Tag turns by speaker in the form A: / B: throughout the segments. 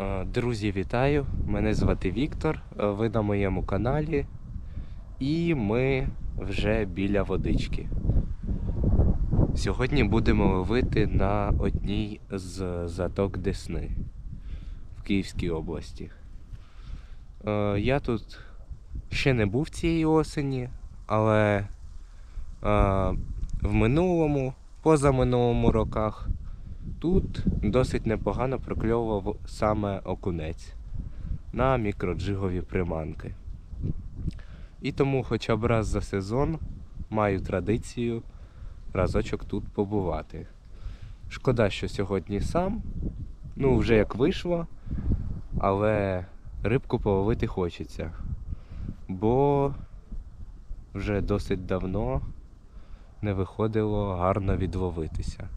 A: Е, Друзі, вітаю! Мене звати Віктор. е, Ви на моєму каналі. І ми вже біля водички. Сьогодні будемо ловити на одній з заток Десни в Київській області. Е, Я тут ще не був цієї осені, але в минулому, позаминулому роках Тут досить непогано прокльовував саме окунець на мікроджигові приманки. І тому хоча б раз за сезон маю традицію разочок тут побувати. Шкода, що сьогодні сам, ну вже як вийшло, але рибку половити хочеться, бо вже досить давно не виходило гарно відловитися.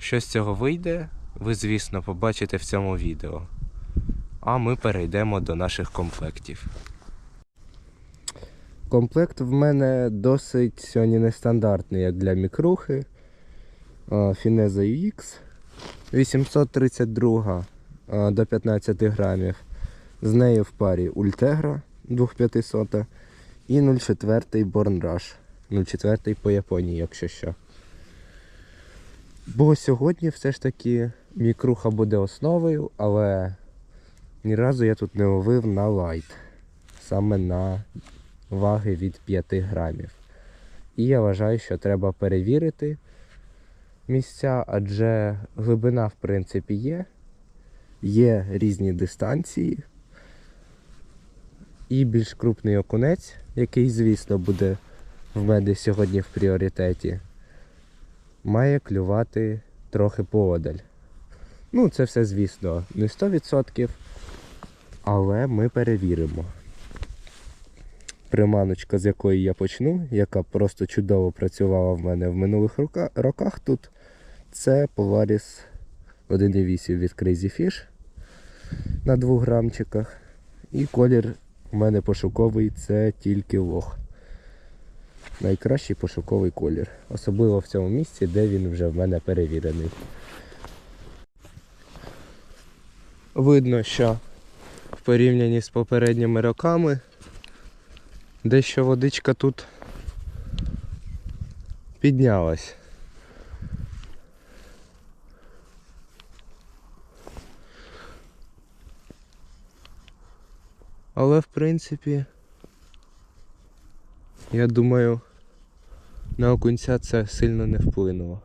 A: Що з цього вийде, ви, звісно, побачите в цьому відео. А ми перейдемо до наших комплектів. Комплект в мене досить сьогодні нестандартний, як для мікрухи. Фінеза UX 832 до 15 грамів. З нею в парі Ультегра 2500 і 04 Born Rush. 04 по Японії, якщо що. Бо сьогодні все ж таки мікруха буде основою, але ні разу я тут не ловив на лайт. Саме на ваги від 5 грамів. І я вважаю, що треба перевірити місця, адже глибина, в принципі, є. Є різні дистанції. І більш крупний окунець, який, звісно, буде в мене сьогодні в пріоритеті має клювати трохи поодаль. Ну, це все, звісно, не 100%, але ми перевіримо. Приманочка, з якої я почну, яка просто чудово працювала в мене в минулих рока- роках тут, це Polaris 1.8 від Crazy Fish на 2 грамчиках. І колір у мене пошуковий це тільки лох найкращий пошуковий колір. Особливо в цьому місці, де він вже в мене перевірений. Видно, що в порівнянні з попередніми роками дещо водичка тут піднялась. Але в принципі, я думаю, на окунця це сильно не вплинуло.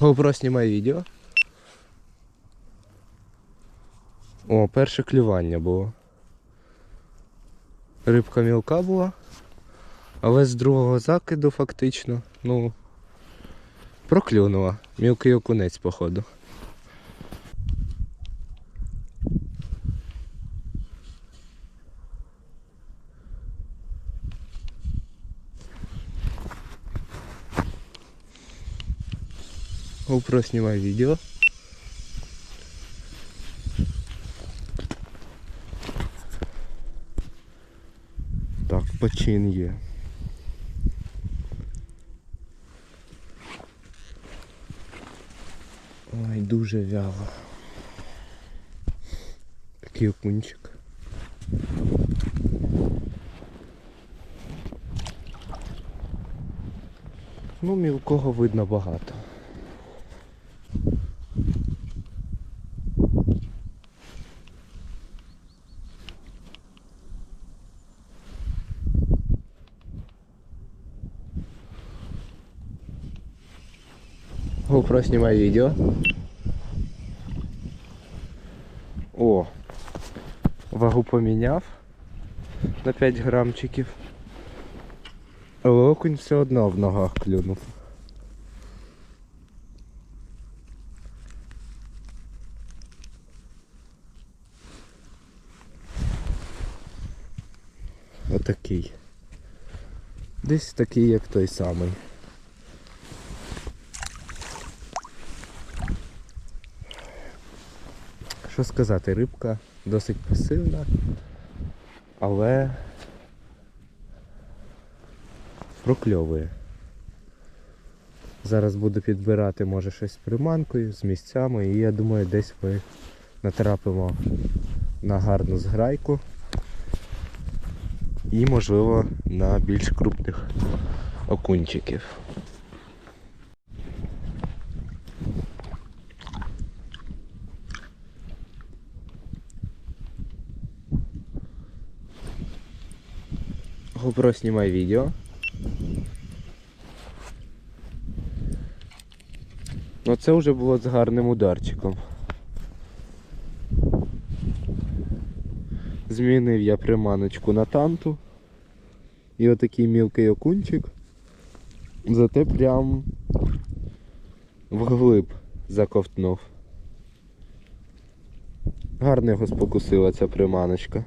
A: GoPro знімає відео. О, перше клювання було. Рибка мілка була, але з другого закиду фактично, ну, проклюнула. Мілкий окунець, походу. GoPro знімає відео. Так, почин є. Дуже вяло. Такий окунчик. Ну, мілкого видно багато. GoPro знімає відео. О, вагу поміняв на 5 грамчиків. Але окунь все одно в ногах клюнув. Отакий. Десь такий, як той самий. Що сказати, рибка досить пасивна. але прокльовує. Зараз буду підбирати, може, щось з приманкою, з місцями, і я думаю, десь ми натрапимо на гарну зграйку і, можливо, на більш крупних окунчиків. GoPro знімай відео. Ну це вже було з гарним ударчиком. Змінив я приманочку на танту. І отакий мілкий окунчик. Зате прям вглиб заковтнув. Гарно його спокусила ця приманочка.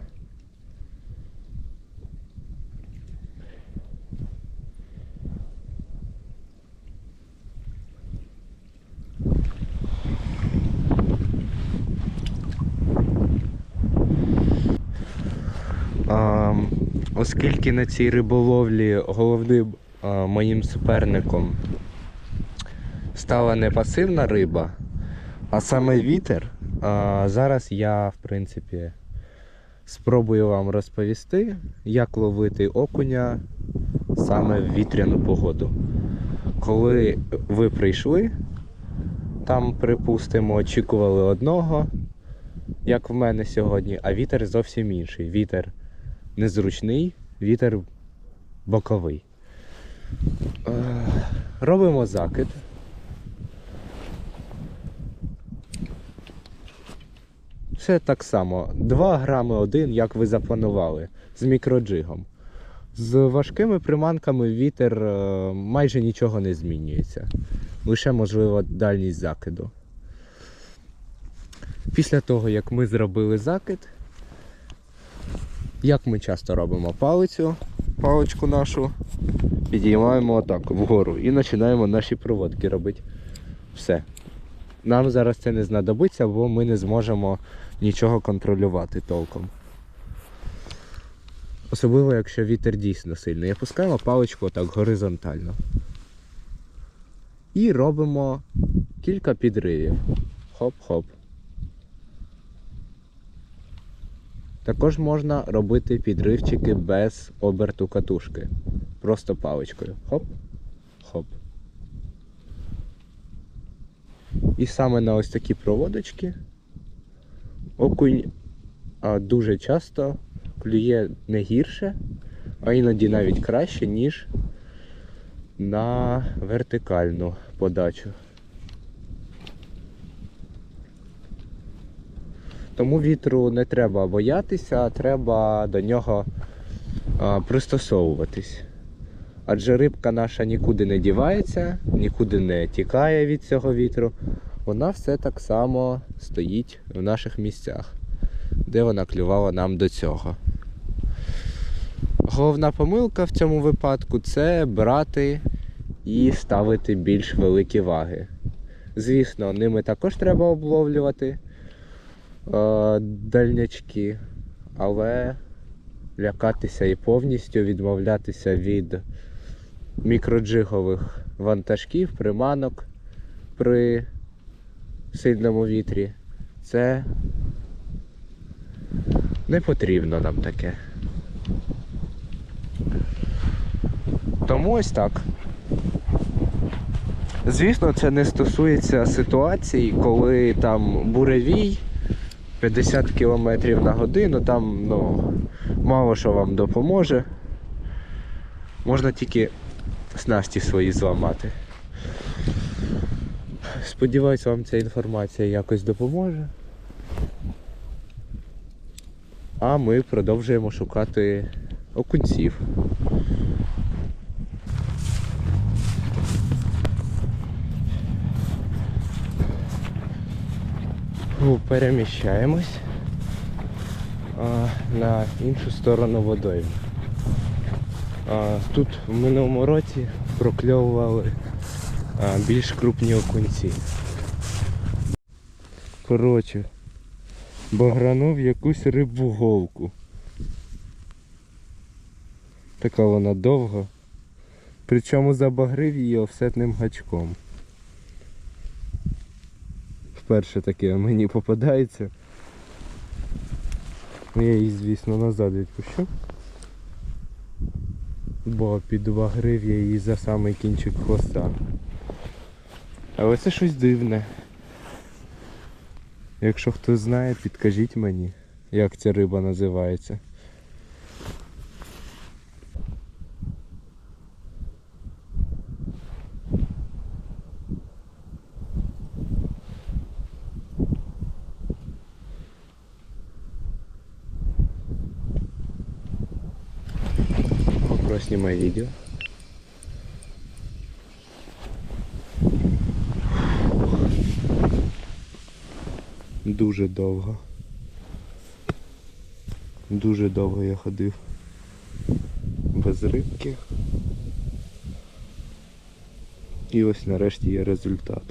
A: А, оскільки на цій риболовлі головним а, моїм суперником стала не пасивна риба, а саме вітер, а, зараз я, в принципі, спробую вам розповісти, як ловити окуня саме в вітряну погоду. Коли ви прийшли, там, припустимо, очікували одного, як в мене сьогодні, а вітер зовсім інший. Вітер незручний, вітер боковий. Е, Робимо закид. Все так само. 2 грами один, як ви запланували, з мікроджигом. З важкими приманками вітер е, майже нічого не змінюється. Лише, можливо, дальність закиду. Після того, як ми зробили закид, як ми часто робимо палицю, паличку нашу, підіймаємо отак вгору і починаємо наші проводки робити. Все. Нам зараз це не знадобиться, бо ми не зможемо нічого контролювати толком. Особливо, якщо вітер дійсно сильний. Опускаємо паличку отак горизонтально. І робимо кілька підривів. Хоп-хоп. Також можна робити підривчики без оберту катушки. Просто паличкою. Хоп, хоп. І саме на ось такі проводочки окунь а, дуже часто клює не гірше, а іноді навіть краще, ніж на вертикальну подачу. Тому вітру не треба боятися, а треба до нього а, пристосовуватись. Адже рибка наша нікуди не дівається, нікуди не тікає від цього вітру. Вона все так само стоїть в наших місцях, де вона клювала нам до цього. Головна помилка в цьому випадку це брати і ставити більш великі ваги. Звісно, ними також треба обловлювати дальнячки, але лякатися і повністю відмовлятися від мікроджигових вантажків, приманок при сильному вітрі. Це не потрібно нам таке. Тому ось так. Звісно, це не стосується ситуацій, коли там буревій 50 км на годину, там ну, мало що вам допоможе. Можна тільки снасті свої зламати. Сподіваюсь, вам ця інформація якось допоможе. А ми продовжуємо шукати окунців. Фу, Переміщаємось а, на іншу сторону водою. А, тут в минулому році прокльовували а, більш крупні окунці. Коротше, багранув якусь рибу голку. Така вона довга. Причому забагрив її офсетним гачком. Вперше таке мені попадається. Ну, Я її, звісно, назад відпущу. Бо під підбагрив я її за самий кінчик хвоста. Але це щось дивне. Якщо хтось знає, підкажіть мені, як ця риба називається. GoPro снимай видео. Дуже довго. Дуже довго я ходив. Без рибки. І ось нарешті є результат.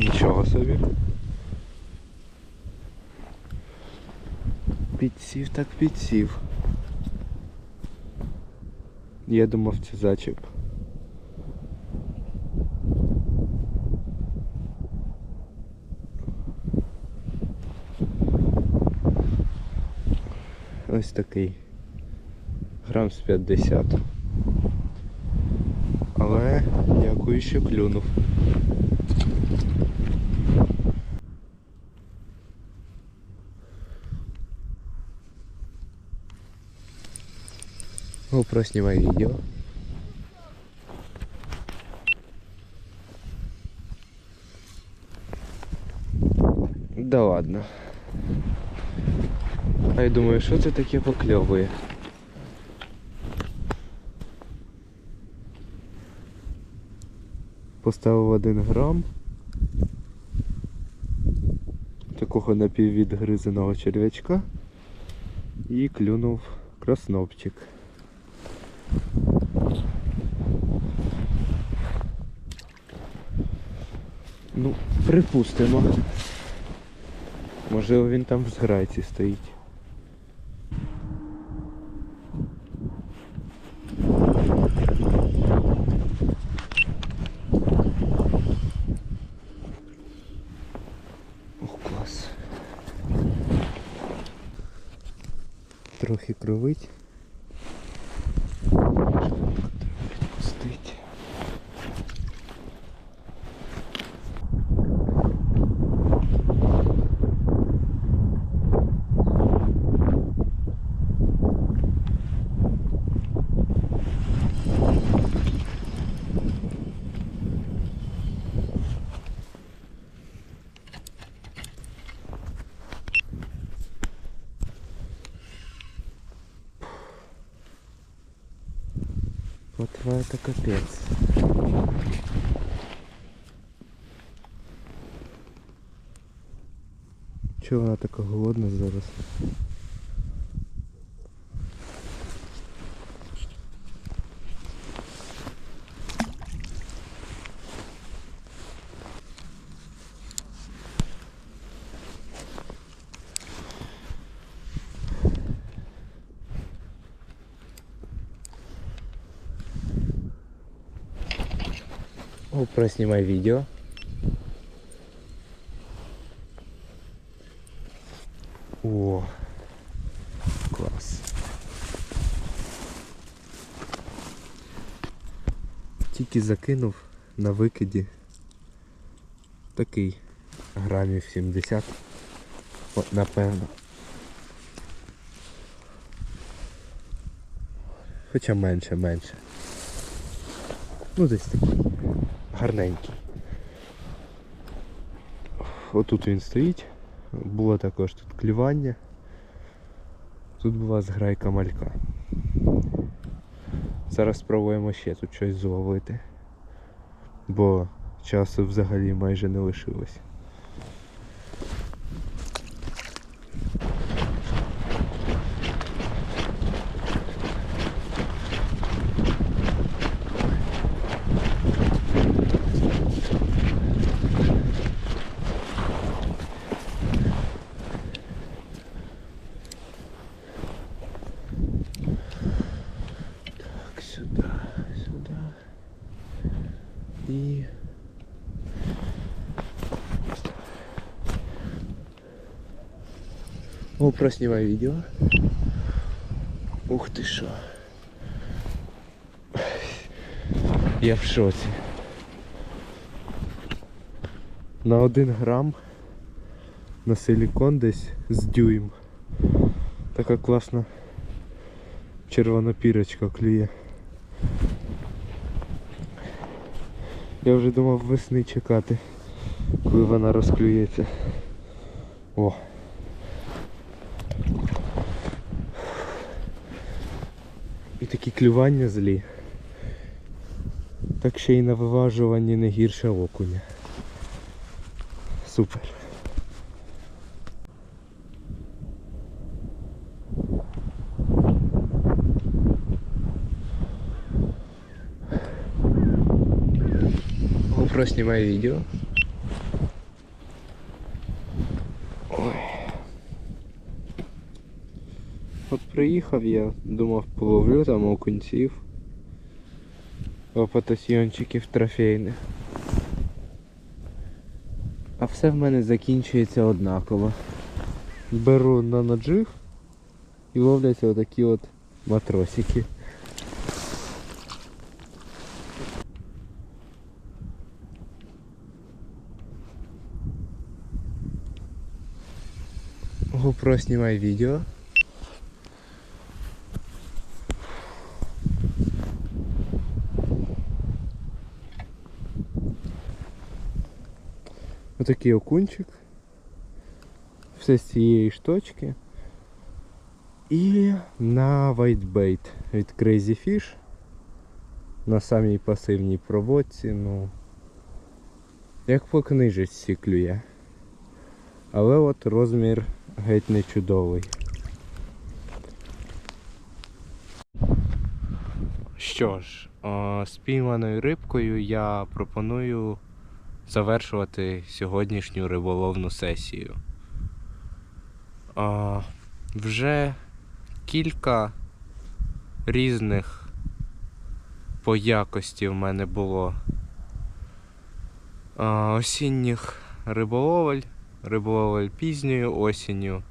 A: Нічого собі. Підсів так підсів. Я думав це зачіп. Ось такий. Грам з 50. Але дякую, що клюнув. GoPro снимай видео. Да ладно. А я думаю, що це таке покльовує? Поставив один грам. Такого напіввідгризаного черв'ячка. І клюнув краснопчик. Ну, припустимо. Можливо він там в зграйці стоїть. Плотва это капец. Чего она такая голодная зараз? GoPro снимай видео. О, клас. Тільки закинув на викиді такий грамів 70, От, напевно. Хоча менше, менше. Ну десь такий гарненький. Отут він стоїть. Було також тут клювання. Тут була зграйка малька. Зараз спробуємо ще тут щось зловити. Бо часу взагалі майже не лишилось. GoPro знімай відео. Ух ти що. Я в шоці. На один грам на силікон десь з дюйм. Така класна червона пірочка клює. Я вже думав весни чекати, коли вона розклюється. О. такі клювання злі. Так ще й на виважуванні не гірше окуня. Супер. GoPro знімає відео. Приїхав я, думав половлю там окунців. Опатосьйончиків трофейних. А все в мене закінчується однаково. Беру на наджиг і ловляться отакі от матросики. GoPro знімай відео. Отакий окунчик. Все з цієї шточки. І на whitebait від Crazy Fish. На самій пасивній проводці, ну. Як по книжечці клює. Але от розмір геть не чудовий. Що ж, спійманою рибкою я пропоную завершувати сьогоднішню риболовну сесію. А, вже кілька різних по якості в мене було а, осінніх риболовель, риболовель пізньою осінню,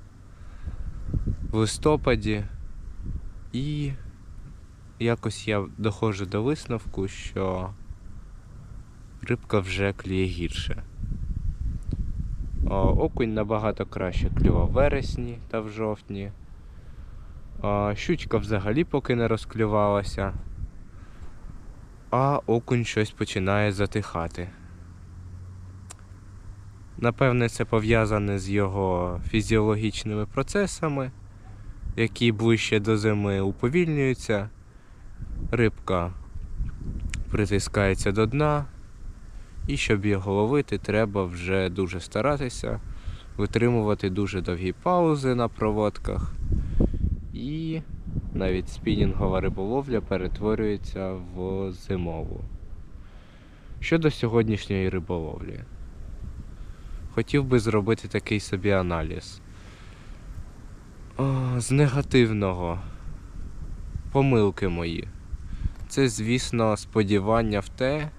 A: в листопаді, і якось я доходжу до висновку, що рибка вже клює гірше. Окунь набагато краще клював в вересні та в жовтні. Щучка взагалі поки не розклювалася. А окунь щось починає затихати. Напевне, це пов'язане з його фізіологічними процесами, які ближче до зими уповільнюються. Рибка притискається до дна. І щоб його ловити, треба вже дуже старатися, витримувати дуже довгі паузи на проводках. І навіть спінінгова риболовля перетворюється в зимову. Щодо сьогоднішньої риболовлі, хотів би зробити такий собі аналіз. О, з негативного помилки мої. Це, звісно, сподівання в те,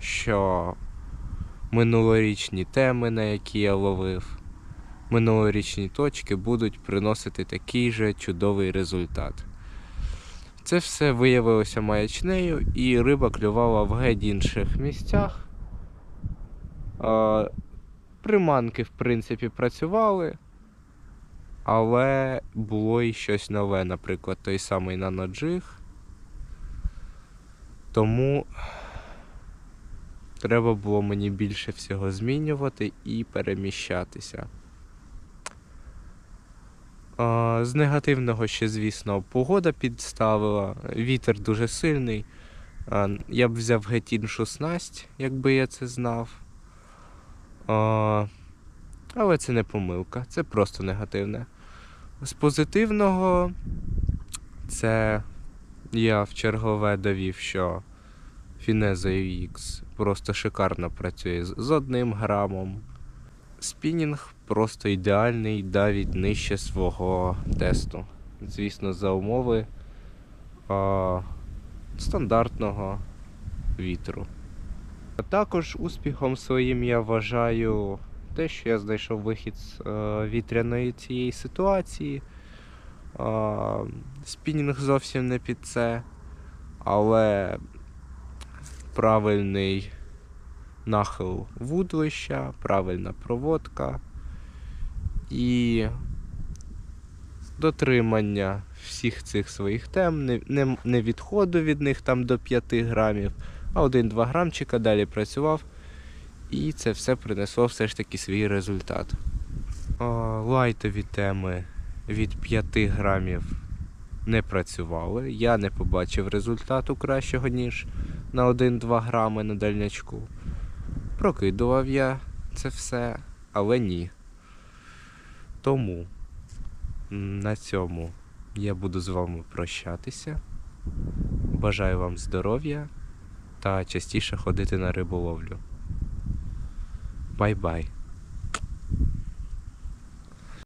A: що минулорічні теми, на які я ловив, минулорічні точки будуть приносити такий же чудовий результат. Це все виявилося маячнею, і риба клювала в геть інших місцях. Приманки, в принципі, працювали, але було і щось нове, наприклад, той самий наноджиг. Тому треба було мені більше всього змінювати і переміщатися. З негативного ще, звісно, погода підставила. Вітер дуже сильний. Я б взяв геть іншу снасть, якби я це знав. Але це не помилка, це просто негативне. З позитивного, це я в чергове довів, що Fineza UX просто шикарно працює з одним грамом. Спінінг просто ідеальний, навіть нижче свого тесту. Звісно, за умови а, стандартного вітру. А також успіхом своїм я вважаю те, що я знайшов вихід з е, вітряної цієї ситуації. А, спінінг зовсім не під це, але правильний нахил вудлища, правильна проводка і дотримання всіх цих своїх тем, не, не, не відходу від них там до 5 грамів, а 1-2 грамчика далі працював. І це все принесло все ж таки свій результат. Лайтові теми від 5 грамів не працювали. Я не побачив результату кращого, ніж на 1-2 грами на дальнячку. Прокидував я це все, але ні. Тому на цьому я буду з вами прощатися. Бажаю вам здоров'я та частіше ходити на риболовлю. Бай-бай.